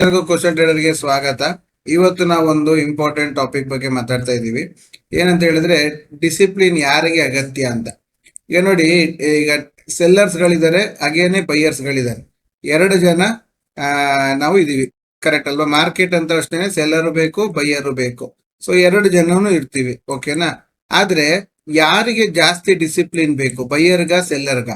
ಎಲ್ಲರಿಗೂ ಕ್ವಶನ್ ಟ್ರೇಡರ್ಗೆ ಸ್ವಾಗತ. ಇವತ್ತು ನಾವು ಒಂದು ಇಂಪಾರ್ಟೆಂಟ್ ಟಾಪಿಕ್ ಬಗ್ಗೆ ಮಾತಾಡ್ತಾ ಇದ್ದೀವಿ. ಏನಂತ ಹೇಳಿದ್ರೆ ಡಿಸಿಪ್ಲಿನ್ ಯಾರಿಗೆ ಅಗತ್ಯ ಅಂತ. ಈಗ ನೋಡಿ, ಈಗ ಸೆಲ್ಲರ್ಸ್ ಗಳಿದ್ದಾರೆ, ಹಾಗೇನೆ ಬೈಯರ್ಸ್ ಗಳಿದ್ದಾರೆ. ಎರಡು ಜನ ನಾವು ಇದೀವಿ ಕರೆಕ್ಟ್ ಅಲ್ವಾ? ಮಾರ್ಕೆಟ್ ಅಂತ ಅಷ್ಟೇ ಸೆಲ್ಲರು ಬೇಕು ಬೈಯರು ಬೇಕು. ಸೊ ಎರಡು ಜನನು ಇರ್ತೀವಿ ಓಕೆನಾ ಆದ್ರೆ, ಯಾರಿಗೆ ಜಾಸ್ತಿ ಡಿಸಿಪ್ಲಿನ್ ಬೇಕು? ಬೈಯರ್ಗ ಸೆಲ್ಲರ್ಗ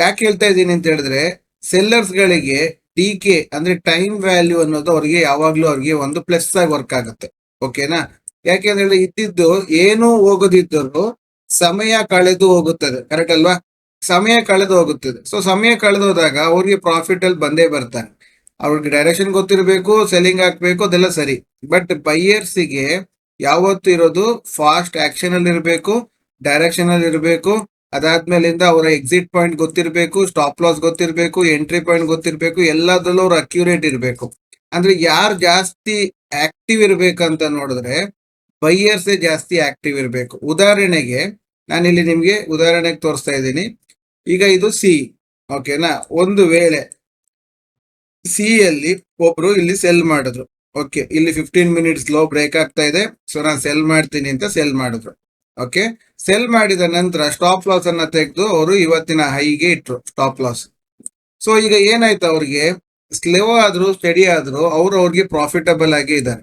ಯಾಕೆ ಹೇಳ್ತಾ ಇದ್ದೀನಿ ಅಂತ ಹೇಳಿದ್ರೆ ಸೆಲ್ಲರ್ಸ್ ಗಳಿಗೆ ಡಿ ಕೆ ಅಂದ್ರೆ ಟೈಮ್ ವ್ಯಾಲ್ಯೂ ಅನ್ನೋದು ಅವ್ರಿಗೆ ಯಾವಾಗ್ಲೂ ಅವ್ರಿಗೆ ಒಂದು ಪ್ಲಸ್ ಆಗಿ ವರ್ಕ್ ಆಗುತ್ತೆ. ಓಕೆನಾ ಯಾಕೆ ಅಂತ ಹೇಳಿದ್ರೆ ಇದ್ದಿದ್ದು ಏನು ಹೋಗದಿದ್ದರೂ ಸಮಯ ಕಳೆದು ಹೋಗುತ್ತದೆ. ಕರೆಕ್ಟ್ ಅಲ್ವಾ? ಸಮಯ ಕಳೆದು ಹೋಗುತ್ತದೆ. ಸೊ ಸಮಯ ಕಳೆದು ಹೋದಾಗ ಅವ್ರಿಗೆ ಪ್ರಾಫಿಟ್ ಅಲ್ಲಿ ಬಂದೇ ಬರ್ತಾನೆ ಅವ್ರಿಗೆ ಡೈರೆಕ್ಷನ್ ಗೊತ್ತಿರಬೇಕು ಸೆಲ್ಲಿಂಗ್ ಹಾಕ್ಬೇಕು ಅದೆಲ್ಲ ಸರಿ. ಬಟ್ ಬೈಯರ್ಸಿಗೆ ಯಾವತ್ತು ಇರೋದು ಫಾಸ್ಟ್ ಆಕ್ಷನ್ ಅಲ್ಲಿ ಇರಬೇಕು ಡೈರೆಕ್ಷನ್ ಅಲ್ಲಿ ಇರಬೇಕು ಅದಾದ್ಮೇಲಿಂದ ಅವರ ಎಕ್ಸಿಟ್ ಪಾಯಿಂಟ್ ಗೊತ್ತಿರಬೇಕು ಸ್ಟಾಪ್ ಲಾಸ್ ಗೊತ್ತಿರಬೇಕು ಎಂಟ್ರಿ ಪಾಯಿಂಟ್ ಗೊತ್ತಿರಬೇಕು, ಎಲ್ಲದರಲ್ಲೂ ಅವ್ರು ಅಕ್ಯುರೇಟ್ ಇರಬೇಕು. ಅಂದ್ರೆ ಯಾರು ಜಾಸ್ತಿ ಆಕ್ಟಿವ್ ಇರ್ಬೇಕಂತ ನೋಡಿದ್ರೆ ಬೈಯರ್ಸೇ ಜಾಸ್ತಿ ಆಕ್ಟಿವ್ ಇರಬೇಕು. ಉದಾಹರಣೆಗೆ, ನಾನಿಲ್ಲಿ ನಿಮಗೆ ಉದಾಹರಣೆಗೆ ತೋರಿಸ್ತಾ ಇದ್ದೀನಿ. ಈಗ ಇದು ಸಿ ಓಕೆನಾ ಒಂದು ವೇಳೆ ಸಿ ಅಲ್ಲಿ ಒಬ್ರು ಇಲ್ಲಿ ಸೆಲ್ ಮಾಡಿದ್ರು. ಓಕೆ ಇಲ್ಲಿ ಫಿಫ್ಟೀನ್ ಮಿನಿಟ್ಸ್ ಲೋ ಬ್ರೇಕ್ ಆಗ್ತಾ ಇದೆ. ಸೊ ನಾನು ಸೆಲ್ ಮಾಡ್ತೀನಿ ಅಂತ ಸೆಲ್ ಮಾಡಿದ್ರು. ಓಕೆ ಸೆಲ್ ಮಾಡಿದ ನಂತರ ಸ್ಟಾಪ್ ಲಾಸ್ ಅನ್ನ ತೆಗೆದು ಅವರು ಇವತ್ತಿನ ಹೈಗೆ ಇಟ್ರು ಸ್ಟಾಪ್ ಲಾಸ್ ಸೊ ಈಗ ಏನಾಯ್ತು ಅವ್ರಿಗೆ? ಸ್ಲೋ ಆದ್ರೂ ಸ್ಟಡಿ ಆದ್ರೂ ಅವ್ರು ಅವ್ರಿಗೆ ಪ್ರಾಫಿಟಬಲ್ ಆಗಿ ಇದ್ದಾರೆ.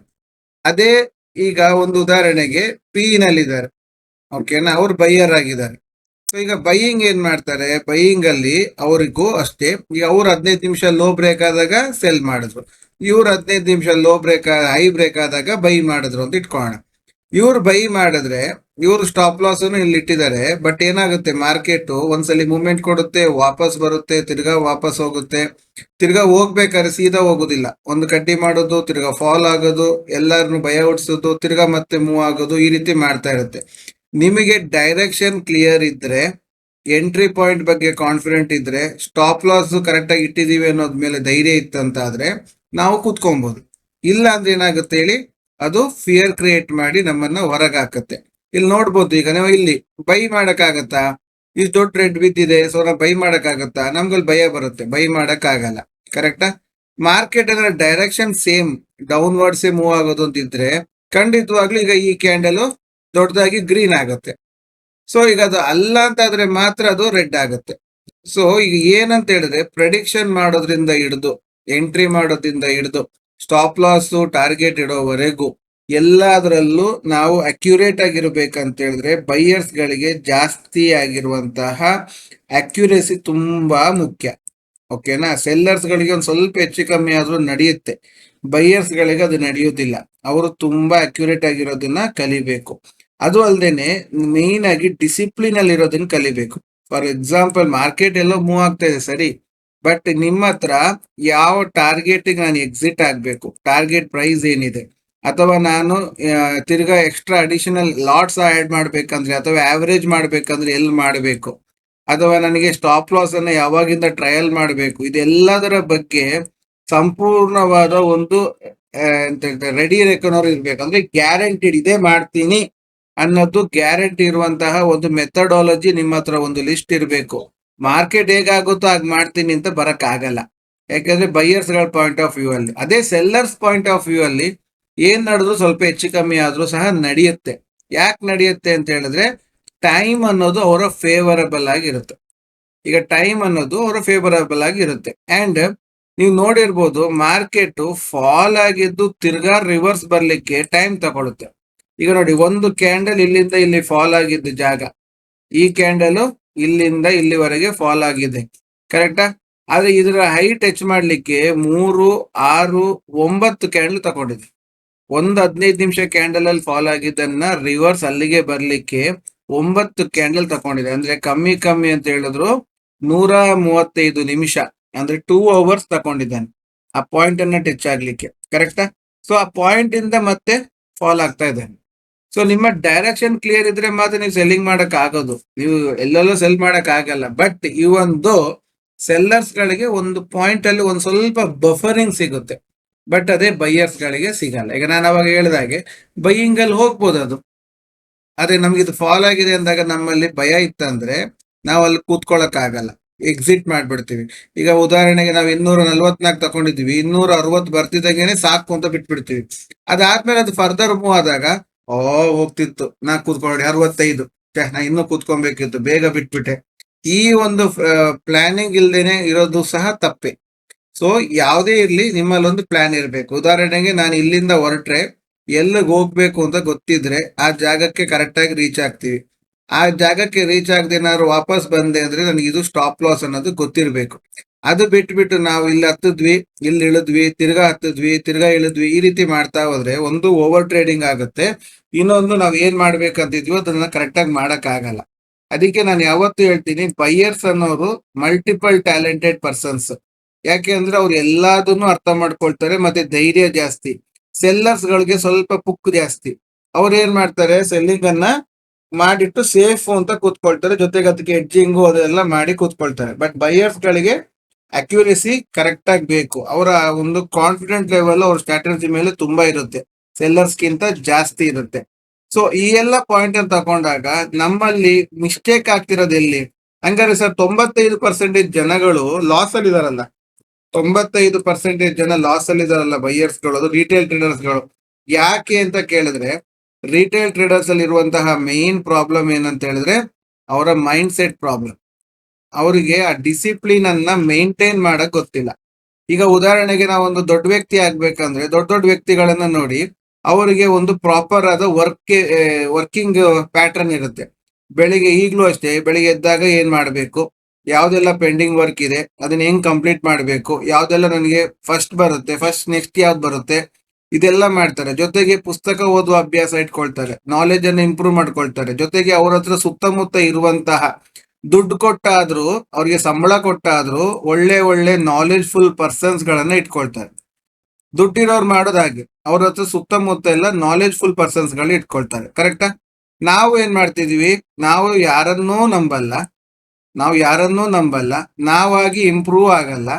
ಅದೇ ಈಗ ಒಂದು ಉದಾಹರಣೆಗೆ ಪಿ ನಲ್ಲಿದ್ದಾರೆ ಓಕೆನಾ ಅವ್ರು ಬೈಯರ್ ಆಗಿದ್ದಾರೆ. ಸೊ ಈಗ ಬೈಯಿಂಗ್ ಏನ್ ಮಾಡ್ತಾರೆ? ಬೈಯಿಂಗ್ ಅಲ್ಲಿ ಅವರಿಗೂ ಅಷ್ಟೇ, ಈಗ ಅವ್ರು ಹದಿನೈದು ನಿಮಿಷ ಲೋ ಬ್ರೇಕ್ ಆದಾಗ ಸೆಲ್ ಮಾಡಿದ್ರು. ಇವ್ರು ಹದಿನೈದು ನಿಮಿಷ ಲೋ ಬ್ರೇಕ್ ಹೈ ಬ್ರೇಕ್ ಆದಾಗ ಬೈ ಮಾಡಿದ್ರು ಅಂತ ಇಟ್ಕೊಳ್ಳೋಣ. ಇವ್ರು ಬೈ ಮಾಡಿದ್ರೆ, ಇವ್ರು ಸ್ಟಾಪ್ ಲಾಸ್ ಇಲ್ಲಿ ಇಟ್ಟಿದ್ದಾರೆ ಬಟ್ ಏನಾಗುತ್ತೆ ಮಾರ್ಕೆಟ್ ಒಂದ್ಸಲಿ ಮೂವ್ಮೆಂಟ್ ಕೊಡುತ್ತೆ, ವಾಪಸ್ ಬರುತ್ತೆ, ತಿರ್ಗಾ ವಾಪಸ್ ಹೋಗುತ್ತೆ. ತಿರ್ಗಾ ಹೋಗ್ಬೇಕಾದ್ರೆ ಸೀದಾ ಹೋಗುದಿಲ್ಲ. ಒಂದು ಕಡ್ಡಿ ಮಾಡೋದು, ತಿರ್ಗಾ ಫಾಲ್ ಆಗೋದು, ಎಲ್ಲಾರನ್ನು ಭಯ ಹುಡ್ಸೋದು ತಿರ್ಗಾ ಮತ್ತೆ ಮೂವ್ ಆಗೋದು, ಈ ರೀತಿ ಮಾಡ್ತಾ ಇರುತ್ತೆ. ನಿಮಗೆ ಡೈರೆಕ್ಷನ್ ಕ್ಲಿಯರ್ ಇದ್ರೆ ಎಂಟ್ರಿ ಪಾಯಿಂಟ್ ಬಗ್ಗೆ ಕಾನ್ಫಿಡೆಂಟ್ ಇದ್ರೆ ಸ್ಟಾಪ್ ಲಾಸ್ ಕರೆಕ್ಟ್ ಆಗಿ ಇಟ್ಟಿದೀವಿ ಅನ್ನೋದ್ ಮೇಲೆ ಧೈರ್ಯ ಇತ್ತಂತಾದ್ರೆ, ನಾವು ಕುತ್ಕೊಬಹುದು ಇಲ್ಲ ಅಂದ್ರೆ ಏನಾಗುತ್ತೆ ಹೇಳಿ ಅದು ಫಿಯರ್ ಕ್ರಿಯೇಟ್ ಮಾಡಿ ನಮ್ಮನ್ನ ಹೊರಗಾಕತ್ತೆ. ಇಲ್ಲಿ ನೋಡ್ಬೋದು ಈಗ ನಾವು ಇಲ್ಲಿ ಬೈ ಮಾಡಕ್ಕಾಗತ್ತಾ? ಇಷ್ಟು ದೊಡ್ಡ ರೆಡ್ ಬಿದ್ದಿದೆ ಸೊ ನಾವು ಬೈ ಮಾಡಕ್ಕಾಗತ್ತಾ? ನಮ್ಗಲ್ಲಿ ಭಯ ಬರುತ್ತೆ, ಬೈ ಮಾಡಕ್ಕಾಗಲ್ಲ. ಕರೆಕ್ಟಾ ಮಾರ್ಕೆಟ್ ಅಂದ್ರೆ ಡೈರೆಕ್ಷನ್ ಸೇಮ್ ಡೌನ್ವರ್ಡ್ಸೇ ಮೂವ್ ಆಗೋದು ಅಂತಿದ್ರೆ ಖಂಡಿತವಾಗ್ಲೂ ಈಗ ಈ ಕ್ಯಾಂಡಲ್ ದೊಡ್ಡದಾಗಿ ಗ್ರೀನ್ ಆಗುತ್ತೆ. ಸೊ ಈಗ ಅದು ಅಲ್ಲ ಅಂತಾದ್ರೆ ಮಾತ್ರ ಅದು ರೆಡ್ ಆಗುತ್ತೆ. ಸೊ ಈಗ ಏನಂತ ಹೇಳಿದ್ರೆ ಪ್ರೆಡಿಕ್ಷನ್ ಮಾಡೋದ್ರಿಂದ ಹಿಡಿದು ಎಂಟ್ರಿ ಮಾಡೋದ್ರಿಂದ ಹಿಡಿದು ಸ್ಟಾಪ್ ಲಾಸ್ ಟಾರ್ಗೆಟ್ ಇಡೋವರೆಗೂ. ಎಲ್ಲದರಲ್ಲೂ ನಾವು ಅಕ್ಯುರೇಟ್ ಆಗಿರ್ಬೇಕಂತ ಹೇಳಿದ್ರೆ ಬೈಯರ್ಸ್ ಗಳಿಗೆ ಜಾಸ್ತಿ ಆಗಿರುವಂತಹ ಅಕ್ಯುರೇಸಿ ತುಂಬಾ ಮುಖ್ಯ. ಓಕೆನಾ ಸೆಲ್ಲರ್ಸ್ ಗಳಿಗೆ ಒಂದ್ ಸ್ವಲ್ಪ ಹೆಚ್ಚು ಕಮ್ಮಿ ಆದ್ರೂ ನಡೆಯುತ್ತೆ. ಬೈಯರ್ಸ್ ಗಳಿಗೆ ಅದು ನಡೆಯುವುದಿಲ್ಲ. ಅವರು ತುಂಬಾ ಅಕ್ಯುರೇಟ್ ಆಗಿರೋದನ್ನ ಕಲಿಬೇಕು. ಅದು ಅಲ್ಲದೇನೆ ಮೇನ್ ಆಗಿ ಡಿಸಿಪ್ಲಿನ್ ಅಲ್ಲಿ ಇರೋದನ್ನ ಕಲಿಬೇಕು. ಫಾರ್ ಎಕ್ಸಾಂಪಲ್ ಮಾರ್ಕೆಟ್ ಎಲ್ಲೋ ಮೂವ್ ಆಗ್ತಾ ಇದೆ. ಸರಿ. ಬಟ್ ನಿಮ್ಮ ಹತ್ರ ಯಾವ ಟಾರ್ಗೆಟ್ ನಾನು ಎಕ್ಸಿಟ್ ಆಗಬೇಕು? ಟಾರ್ಗೆಟ್ ಪ್ರೈಸ್ ಏನಿದೆ? ಅಥವಾ ನಾನು ತಿರ್ಗಾ ಎಕ್ಸ್ಟ್ರಾ ಅಡಿಷನಲ್ ಲಾಟ್ಸ್ ಆಡ್ ಮಾಡಬೇಕಂದ್ರೆ ಅಥವಾ ಆವರೇಜ್ ಮಾಡಬೇಕಂದ್ರೆ ಎಲ್ಲಿ ಮಾಡಬೇಕು? ಅಥವಾ ನನಗೆ ಸ್ಟಾಪ್ ಲಾಸ್ ಅನ್ನು ಯಾವಾಗಿಂದ ಟ್ರಯಲ್ ಮಾಡಬೇಕು? ಇದೆಲ್ಲದರ ಬಗ್ಗೆ ಸಂಪೂರ್ಣವಾದ ಒಂದು ಎಂತ ಹೇಳ್ತಾರೆ ರೆಡಿ ರೆಕನೋರ್ ಇರಬೇಕಂದ್ರೆ ಗ್ಯಾರಂಟಿಡ್ ಇದೇ, ಮಾಡ್ತೀನಿ ಅನ್ನೋದು ಗ್ಯಾರಂಟಿ ಇರುವಂತಹ ಒಂದು ಮೆಥಡಾಲಜಿ ನಿಮ್ಮ ಹತ್ರ ಒಂದು ಲಿಸ್ಟ್ ಇರಬೇಕು. ಮಾರ್ಕೆಟ್ ಹೇಗಾಗುತ್ತೋ ಹಾಗೆ ಮಾಡ್ತೀನಿ ಅಂತ ಬರಕ್ ಆಗಲ್ಲ ಯಾಕಂದ್ರೆ ಬೈಯರ್ಸ್ಗಳ ಪಾಯಿಂಟ್ ಆಫ್ ವ್ಯೂ ಅಲ್ಲಿ. ಅದೇ ಸೆಲ್ಲರ್ಸ್ ಪಾಯಿಂಟ್ ಆಫ್ ವ್ಯೂ ಅಲ್ಲಿ ಏನ್ ನಡೆದ್ರು ಸ್ವಲ್ಪ ಹೆಚ್ಚು ಕಮ್ಮಿ ಆದ್ರೂ ಸಹ ನಡೆಯುತ್ತೆ. ಯಾಕೆ ನಡೆಯುತ್ತೆ ಅಂತ ಹೇಳಿದ್ರೆ ಟೈಮ್ ಅನ್ನೋದು ಅವರ ಫೇವರಬಲ್ ಆಗಿರುತ್ತೆ. ಈಗ ಟೈಮ್ ಅನ್ನೋದು ಅವರ ಫೇವರಬಲ್ ಆಗಿರುತ್ತೆ. ಅಂಡ್ ನೀವು ನೋಡಿರ್ಬೋದು ಮಾರ್ಕೆಟ್ ಫಾಲ್ ಆಗಿದ್ದು ತಿರ್ಗಾ ರಿವರ್ಸ್ ಬರ್ಲಿಕ್ಕೆ ಟೈಮ್ ತಗೊಳುತ್ತೆ. ಈಗ ನೋಡಿ, ಒಂದು ಕ್ಯಾಂಡಲ್ ಇಲ್ಲಿಂದ ಇಲ್ಲಿ ಫಾಲ್ ಆಗಿದ್ದು ಜಾಗ. ಈ ಕ್ಯಾಂಡಲ್ ಇಲ್ಲಿಂದ ಇಲ್ಲಿವರೆಗೆ ಫಾಲ್ ಆಗಿದೆ. ಕರೆಕ್ಟಾ ಆದ್ರೆ ಇದರ ಹೈ ಟಚ್ ಮಾಡ್ಲಿಕ್ಕೆ ಮೂರು, ಆರು, ಒಂಬತ್ತು ಕ್ಯಾಂಡಲ್ ತಗೊಂಡಿದೆ ಒಂದು ಹದಿನೈದು ನಿಮಿಷ ಕ್ಯಾಂಡಲ್ ಅಲ್ಲಿ ಫಾಲ್ ಆಗಿದ್ದನ್ನ ರಿವರ್ಸ್ ಅಲ್ಲಿಗೆ ಬರ್ಲಿಕ್ಕೆ ಒಂಬತ್ತು ಕ್ಯಾಂಡಲ್ ತಗೊಂಡಿದೆ ಅಂದ್ರೆ ಕಮ್ಮಿ ಕಮ್ಮಿ ಅಂತ ಹೇಳಿದ್ರು ನೂರ ಮೂವತ್ತೈದು ನಿಮಿಷ, ಅಂದ್ರೆ ಟೂ ಅವರ್ಸ್ ತಗೊಂಡಿದ್ದಾನೆ ಆ ಪಾಯಿಂಟ್ ಅನ್ನ ಟಚ್ ಆಗ್ಲಿಕ್ಕೆ. ಕರೆಕ್ಟಾ ಸೊ ಆ ಪಾಯಿಂಟ್ ಇಂದ ಮತ್ತೆ ಫಾಲ್ ಆಗ್ತಾ ಇದ್ದಾನೆ. ಸೊ ನಿಮ್ಮ ಡೈರೆಕ್ಷನ್ ಕ್ಲಿಯರ್ ಇದ್ರೆ ಮಾತ್ರ ನೀವು ಸೆಲ್ಲಿಂಗ್ ಮಾಡಕ್ ಆಗೋದು. ನೀವು ಎಲ್ಲೆಲ್ಲೋ ಸೆಲ್ ಮಾಡಕ್ ಆಗಲ್ಲ. ಬಟ್ ಈ ಒಂದು ಸೆಲ್ಲರ್ಸ್ ಗಳಿಗೆ ಒಂದು ಪಾಯಿಂಟ್ ಅಲ್ಲಿ ಒಂದ್ ಸ್ವಲ್ಪ ಬಫರಿಂಗ್ ಸಿಗುತ್ತೆ. ಬಟ್ ಅದೇ ಬೈಯರ್ಸ್ ಗಳಿಗೆ ಸಿಗಲ್ಲ. ಈಗ ನಾನು ಅವಾಗ ಹೇಳಿದಾಗೆ ಬೈಯಿಂಗ್ ಅಲ್ಲಿ ಹೋಗ್ಬೋದು ಅದು. ಆದ್ರೆ ನಮ್ಗೆ ಇದು ಫಾಲ್ ಆಗಿದೆ ಅಂದಾಗ ನಮ್ಮಲ್ಲಿ ಭಯ ಇತ್ತಂದ್ರೆ ನಾವು ಅಲ್ಲಿ ಕೂತ್ಕೊಳಕ್ ಆಗಲ್ಲ. ಎಕ್ಸಿಟ್ ಮಾಡ್ಬಿಡ್ತೀವಿ. ಈಗ ಉದಾಹರಣೆಗೆ ನಾವು ಇನ್ನೂರ ನಲ್ವತ್ನಾಲ್ಕು ತಗೊಂಡಿದ್ವಿ ಇನ್ನೂರ ಅರವತ್ತು ಬರ್ತಿದ್ದಾಗೇನೆ ಸಾಕು ಅಂತ ಬಿಟ್ಬಿಡ್ತೀವಿ. ಅದಾದ್ಮೇಲೆ ಅದು ಫರ್ದರ್ ಮೂವ್ ಆದಾಗ ಓ, ಹೋಗ್ತಿತ್ತು. ನಾ ಕೂತ್ಕೊಳ್ಳಿ ಅರವತ್ತೈದು. ನಾ ಇನ್ನೂ ಕೂತ್ಕೊಬೇಕಿತ್ತು ಬೇಗ ಬಿಟ್ಬಿಟ್ಟೆ. ಈ ಒಂದು ಪ್ಲಾನಿಂಗ್ ಇಲ್ದೇನೆ ಇರೋದು ಸಹ ತಪ್ಪೆ. ಸೊ ಯಾವುದೇ ಇರಲಿ ನಿಮ್ಮಲ್ಲಿ ಒಂದು ಪ್ಲಾನ್ ಇರಬೇಕು. ಉದಾಹರಣೆಗೆ, ನಾನು ಇಲ್ಲಿಂದ ಹೊರಟ್ರೆ, ಎಲ್ಲಿಗೆ ಹೋಗ್ಬೇಕು ಅಂತ ಗೊತ್ತಿದ್ರೆ, ಆ ಜಾಗಕ್ಕೆ ಕರೆಕ್ಟಾಗಿ ರೀಚ್ ಆಗ್ತೀವಿ. ಆ ಜಾಗಕ್ಕೆ ರೀಚ್ ಆಗದೆ ಏನಾದ್ರು ವಾಪಸ್ ಬಂದೆ ಅಂದ್ರೆ, ನನಗೆ ಇದು ಸ್ಟಾಪ್ ಲಾಸ್ ಅನ್ನೋದು ಗೊತ್ತಿರಬೇಕು. ಅದು ಬಿಟ್ಬಿಟ್ಟು ನಾವು ಇಲ್ಲಿ ಹತ್ತಿದ್ವಿ, ಇಲ್ಲಿ ಇಳಿದ್ವಿ, ತಿರ್ಗಾ ಹತ್ತಿದ್ವಿ, ತಿರ್ಗಾ ಇಳಿದ್ವಿ, ಈ ರೀತಿ ಮಾಡ್ತಾ ಹೋದ್ರೆ ಒಂದು ಓವರ್ ಟ್ರೇಡಿಂಗ್ ಆಗುತ್ತೆ. ಇನ್ನೊಂದು ನಾವು ಏನ್ ಮಾಡ್ಬೇಕಂತಿದ್ವಿ ಅದನ್ನ ಕರೆಕ್ಟ್ ಆಗಿ ಮಾಡಕ್ ಆಗಲ್ಲ ಅದಕ್ಕೆ ನಾನು ಯಾವತ್ತು ಹೇಳ್ತೀನಿ ಬೈಯರ್ಸ್ ಅನ್ನೋರು ಮಲ್ಟಿಪಲ್ ಟ್ಯಾಲೆಂಟೆಡ್ ಪರ್ಸನ್ಸ್ ಯಾಕೆ ಅಂದ್ರೆ ಅವ್ರು ಎಲ್ಲಾದನ್ನು ಅರ್ಥ ಮಾಡ್ಕೊಳ್ತಾರೆ, ಮತ್ತೆ ಧೈರ್ಯ ಜಾಸ್ತಿ. ಸೆಲ್ಲರ್ಸ್ ಗಳಿಗೆ ಸ್ವಲ್ಪ ಪುಕ್ ಜಾಸ್ತಿ. ಅವ್ರು ಏನ್ ಮಾಡ್ತಾರೆ ಸೆಲ್ಲಿಂಗ್ ಅನ್ನ ಮಾಡಿಟ್ಟು ಸೇಫ್ ಅಂತ ಕೂತ್ಕೊಳ್ತಾರೆ, ಜೊತೆಗೆ ಅದಕ್ಕೆ ಎಡ್ಜಿಂಗು ಅದೆಲ್ಲ ಮಾಡಿ ಕೂತ್ಕೊಳ್ತಾರೆ. ಬಟ್ ಬೈಯರ್ಸ್ ಗಳಿಗೆ ಅಕ್ಯುರೇಸಿ ಕರೆಕ್ಟ್ ಆಗಿ ಬೇಕು. ಅವರ ಒಂದು ಕಾನ್ಫಿಡೆಂಟ್ ಲೆವೆಲ್ ಅವ್ರ ಸ್ಟ್ರಾಟಜಿ ಮೇಲೆ ತುಂಬಾ ಇರುತ್ತೆ. ಸೆಲ್ಲರ್ಸ್ ಗಿಂತ ಜಾಸ್ತಿ ಇರುತ್ತೆ. ಸೊ ಈ ಎಲ್ಲ ಪಾಯಿಂಟ್ ಅನ್ನು ತಗೊಂಡಾಗ ನಮ್ಮಲ್ಲಿ ಮಿಸ್ಟೇಕ್ ಆಗ್ತಿರೋದು ಎಲ್ಲಿ? ಹಂಗಾರೆ ಸರ್, ತೊಂಬತ್ತೈದು ಪರ್ಸೆಂಟೇಜ್ ಜನಗಳು ಲಾಸ್ ಅಲ್ಲಿ ಇದಾರಲ್ಲ. ತೊಂಬತ್ತೈದು ಪರ್ಸೆಂಟೇಜ್ ಜನ ಲಾಸ್ ಅಲ್ಲಿ ಇದಾರಲ್ಲ ಬೈಯರ್ಸ್ಗಳು, ಅದು ರಿಟೇಲ್ ಟ್ರೇಡರ್ಸ್ಗಳು. ಯಾಕೆ ಅಂತ ಕೇಳಿದ್ರೆ ರಿಟೇಲ್ ಟ್ರೇಡರ್ಸ್ ಅಲ್ಲಿ ಇರುವಂತಹ ಮೇನ್ ಪ್ರಾಬ್ಲಮ್ ಏನಂತ ಹೇಳಿದ್ರೆ, ಅವರ ಮೈಂಡ್ ಸೆಟ್ ಪ್ರಾಬ್ಲಮ್ ಅವರಿಗೆ ಆ ಡಿಸಿಪ್ಲಿನ್ ಅನ್ನ ಮೇಂಟೈನ್ ಮಾಡಕ್ ಗೊತ್ತಿಲ್ಲ. ಈಗ ಉದಾಹರಣೆಗೆ ನಾವು ಒಂದು ದೊಡ್ಡ ವ್ಯಕ್ತಿ ಆಗ್ಬೇಕಂದ್ರೆ, ದೊಡ್ಡ ದೊಡ್ಡ ವ್ಯಕ್ತಿಗಳನ್ನ ನೋಡಿ, ಅವರಿಗೆ ಒಂದು ಪ್ರಾಪರ್ ಆದ ವರ್ಕ್ ವರ್ಕಿಂಗ್ ಪ್ಯಾಟರ್ನ್ ಇರುತ್ತೆ. ಬೆಳಿಗ್ಗೆ ಈಗಲೂ ಅಷ್ಟೇ, ಬೆಳಿಗ್ಗೆ ಎದ್ದಾಗ ಏನ್ ಮಾಡ್ಬೇಕು? ಯಾವ್ದೆಲ್ಲ ಪೆಂಡಿಂಗ್ ವರ್ಕ್ ಇದೆ, ಅದನ್ನ ಹೆಂಗ್ ಕಂಪ್ಲೀಟ್ ಮಾಡ್ಬೇಕು? ಯಾವ್ದೆಲ್ಲ ನನಗೆ ಫಸ್ಟ್ ಬರುತ್ತೆ ಫಸ್ಟ್ ನೆಕ್ಸ್ಟ್ ಯಾವ್ದು ಬರುತ್ತೆ? ಇದೆಲ್ಲ ಮಾಡ್ತಾರೆ. ಜೊತೆಗೆ ಪುಸ್ತಕ ಓದುವ ಅಭ್ಯಾಸ ಇಟ್ಕೊಳ್ತಾರೆ. ನಾಲೆಜ್ ಅನ್ನ ಇಂಪ್ರೂವ್ ಮಾಡ್ಕೊಳ್ತಾರೆ. ಜೊತೆಗೆ ಅವ್ರ ಹತ್ರ ಸುತ್ತಮುತ್ತ ಇರುವಂತಹ ದುಡ್ಡು ಕೊಟ್ಟಾದ್ರೂ, ಅವ್ರಿಗೆ ಸಂಬಳ ಕೊಟ್ಟಾದ್ರೂ ಒಳ್ಳೆ ಒಳ್ಳೆ ನಾಲೆಜ್ ಫುಲ್ ಪರ್ಸನ್ಸ್ ಗಳನ್ನ ಇಟ್ಕೊಳ್ತಾರೆ. ದುಡ್ಡಿರೋರು ಮಾಡೋದ್ ಹಾಗೆ. ಅವ್ರ ಹತ್ರ ಸುತ್ತಮುತ್ತ ಎಲ್ಲ ನಾಲೆಜ್ ಫುಲ್ ಪರ್ಸನ್ಸ್ಗಳ ಇಟ್ಕೊಳ್ತಾರೆ ಕರೆಕ್ಟಾ ನಾವು ಏನ್ ಮಾಡ್ತಿದೀವಿ? ನಾವು ಯಾರನ್ನೂ ನಂಬಲ್ಲ. ನಾವು ಯಾರನ್ನೂ ನಂಬಲ್ಲ. ನಾವಾಗಿ ಇಂಪ್ರೂವ್ ಆಗಲ್ಲ.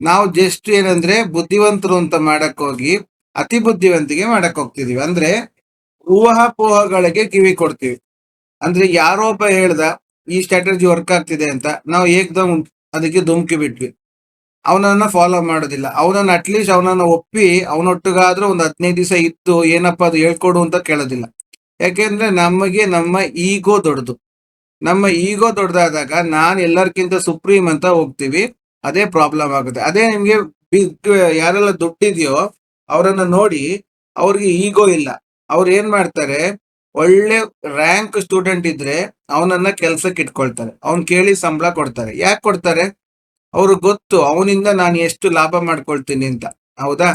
ನಾವು ಜಸ್ಟ್ ಏನಂದ್ರೆ ಬುದ್ಧಿವಂತರು ಅಂತ ಮಾಡಕ್ ಹೋಗಿ ಅತಿ ಬುದ್ಧಿವಂತಿಗೆ ಮಾಡಕ್ ಹೋಗ್ತಿದೀವಿ. ಅಂದ್ರೆ ಊಹಾಪೋಹಗಳಿಗೆ ಕಿವಿ ಕೊಡ್ತೀವಿ. ಅಂದ್ರೆ ಯಾರೋ ಒಬ್ಬ ಹೇಳ್ದ ಈ ಸ್ಟ್ರಾಟಜಿ ವರ್ಕ್ ಆಗ್ತಿದೆ ಅಂತ ನಾವು ಏಕ್ದಮ್ ಅದಕ್ಕೆ ಧುಮುಕಿ ಬಿಟ್ವಿ. ಅವನನ್ನ ಫಾಲೋ ಮಾಡೋದಿಲ್ಲ. ಅವನನ್ನ ಅಟ್ಲೀಸ್ಟ್ ಅವನನ್ನ ಒಪ್ಪಿ ಅವನೊಟ್ಟಿಗಾದ್ರೂ ಒಂದು ಹದಿನೈದು ದಿವಸ ಇತ್ತು ಏನಪ್ಪ ಅದು ಹೇಳ್ಕೊಡು ಅಂತ ಕೇಳೋದಿಲ್ಲ. ಯಾಕೆಂದ್ರೆ ನಮಗೆ ನಮ್ಮ ಈಗೋ ದೊಡ್ಡದು. ನಮ್ಮ ಈಗೋ ದೊಡ್ಡದಾದಾಗ ನಾನ್ ಎಲ್ಲರಿಗಿಂತ ಸುಪ್ರೀಂ ಅಂತ ಹೋಗ್ತೀವಿ. ಅದೇ ಪ್ರಾಬ್ಲಮ್ ಆಗುತ್ತೆ. ಅದೇ ನಿಮ್ಗೆ ಬಿಗ್ ಯಾರೆಲ್ಲ ದುಡ್ಡಿದೆಯೋ ಅವರನ್ನ ನೋಡಿ ಅವ್ರಿಗೆ ಈಗೋ ಇಲ್ಲ. ಅವ್ರು ಏನ್ ಮಾಡ್ತಾರೆ? ಒಳ್ಳೆ ರ್ಯಾಂಕ್ ಸ್ಟೂಡೆಂಟ್ ಇದ್ರೆ ಅವನನ್ನ ಕೆಲ್ಸಕ್ಕೆ ಇಟ್ಕೊಳ್ತಾರೆ. ಅವ್ನ್ ಕೇಳಿ ಸಂಬಳ ಕೊಡ್ತಾರೆ. ಯಾಕೆ ಕೊಡ್ತಾರೆ? ಅವ್ರಿಗೆ ಗೊತ್ತು, ಅವನಿಂದ ನಾನು ಎಷ್ಟು ಲಾಭ ಮಾಡ್ಕೊಳ್ತೀನಿ ಅಂತ. ಹೌದಾ?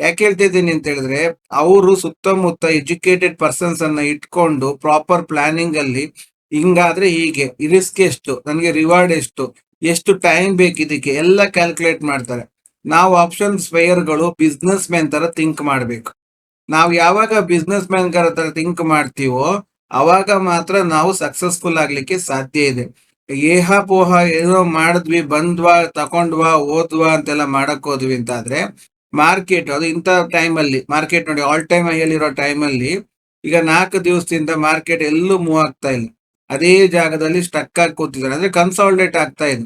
ಯಾಕೆ ಹೇಳ್ತಿದ್ದೀನಿ ಅಂತ ಹೇಳಿದ್ರೆ, ಅವರು ಸುತ್ತಮುತ್ತ ಎಜುಕೇಟೆಡ್ ಪರ್ಸನ್ಸ್ ಅನ್ನ ಇಟ್ಕೊಂಡು ಪ್ರಾಪರ್ ಪ್ಲಾನಿಂಗ್ ಅಲ್ಲಿ ಹಿಂಗಾದ್ರೆ ಹೀಗೆ ರಿಸ್ಕ್ ಎಷ್ಟು, ನನಗೆ ರಿವಾರ್ಡ್ ಎಷ್ಟು ಎಷ್ಟು ಟೈಮ್ ಬೇಕಿದಕ್ಕೆ ಎಲ್ಲ ಕ್ಯಾಲ್ಕುಲೇಟ್ ಮಾಡ್ತಾರೆ. ನಾವು ಆಪ್ಷನ್ಸ್ಗಳು ಬಿಸ್ನೆಸ್ ಮ್ಯಾನ್ ತರ ಥಿಂಕ್ ಮಾಡ್ಬೇಕು. ನಾವು ಯಾವಾಗ ಬಿಸ್ನೆಸ್ ಮ್ಯಾನ್ ಹತ್ರ ಥಿಂಕ್ ಮಾಡ್ತೀವೋ, ಅವಾಗ ಮಾತ್ರ ನಾವು ಸಕ್ಸಸ್ಫುಲ್ ಆಗ್ಲಿಕ್ಕೆ ಸಾಧ್ಯ ಇದೆ. ಏಹ ಪೋಹ ಏನೋ ಮಾಡಿದ್ವಿ, ಬಂದ್ವಾ, ತಕೊಂಡ್ವಾ, ಓದ್ವಾ ಅಂತೆಲ್ಲ ಮಾಡಕ್ ಹೋದ್ವಿ ಅಂತಾದ್ರೆ ಮಾರ್ಕೆಟ್ ಅದು ಇಂಥ ಟೈಮಲ್ಲಿ ಮಾರ್ಕೆಟ್ ನೋಡಿ ಆಲ್ ಟೈಮ್ ಹೈಯಲ್ಲಿರೋ ಟೈಮಲ್ಲಿ ಈಗ ನಾಲ್ಕು ದಿವಸದಿಂದ ಮಾರ್ಕೆಟ್ ಎಲ್ಲೂ ಮೂವ್ ಆಗ್ತಾ ಇಲ್ಲ. ಅದೇ ಜಾಗದಲ್ಲಿ ಸ್ಟಕ್ ಆಗಿ ಕೂತಿದ್ದಾರೆ. ಅಂದ್ರೆ ಕನ್ಸಾಲ್ಟೇಟ್ ಆಗ್ತಾ ಇದೆ.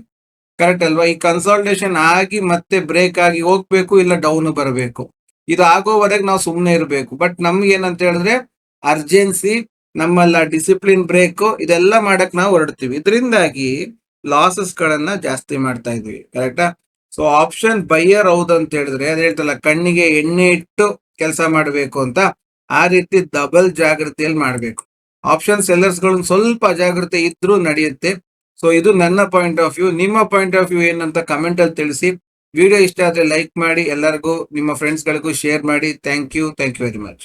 ಕರೆಕ್ಟ್ ಅಲ್ವಾ? ಈ ಕನ್ಸಾಲ್ಟೇಷನ್ ಆಗಿ ಮತ್ತೆ ಬ್ರೇಕ್ ಆಗಿ ಹೋಗ್ಬೇಕು ಇಲ್ಲ ಡೌನ್ ಬರಬೇಕು? ಇದು ಆಗೋವರೆಗೆ ನಾವು ಸುಮ್ಮನೆ ಇರಬೇಕು. ಬಟ್ ನಮ್ಗೆ ಏನಂತ ಹೇಳಿದ್ರೆ ಅರ್ಜೆನ್ಸಿ ನಮ್ಮಲ್ಲ ಡಿಸಿಪ್ಲಿನ್ ಬ್ರೇಕ್ ಇದೆಲ್ಲ ಮಾಡಕ್ ನಾವು ಹೊರಡ್ತೀವಿ. ಇದರಿಂದಾಗಿ ಲಾಸಸ್ ಗಳನ್ನ ಜಾಸ್ತಿ ಮಾಡ್ತಾ ಇದ್ವಿ. ಕರೆಕ್ಟಾ ಸೊ ಆಪ್ಷನ್ ಬೈಯರ್ ಹೌದು ಅಂತ ಹೇಳಿದ್ರೆ, ಅದ್ ಹೇಳ್ತಲ್ಲ, ಕಣ್ಣಿಗೆ ಎಣ್ಣೆ ಇಟ್ಟು ಕೆಲಸ ಮಾಡಬೇಕು ಅಂತ ಆ ರೀತಿ ಡಬಲ್ ಜಾಗೃತಿಯಲ್ಲಿ ಮಾಡಬೇಕು. ಆಪ್ಷನ್ ಸೆಲ್ಲರ್ಸ್ಗಳು ಸ್ವಲ್ಪ ಅಜಾಗ್ರತೆ ಇದ್ರೂ ನಡೆಯುತ್ತೆ. ಸೊ ಇದು ನನ್ನ ಪಾಯಿಂಟ್ ಆಫ್ ವ್ಯೂ ನಿಮ್ಮ ಪಾಯಿಂಟ್ ಆಫ್ ವ್ಯೂ ಏನಂತ ಕಮೆಂಟ್ ಅಲ್ಲಿ ತಿಳಿಸಿ. ವಿಡಿಯೋ ಇಷ್ಟ ಆದರೆ ಲೈಕ್ ಮಾಡಿ ಎಲ್ಲರಿಗೂ, ನಿಮ್ಮ ಫ್ರೆಂಡ್ಸ್ಗಳಿಗೂ ಶೇರ್ ಮಾಡಿ. Thank you thank you very much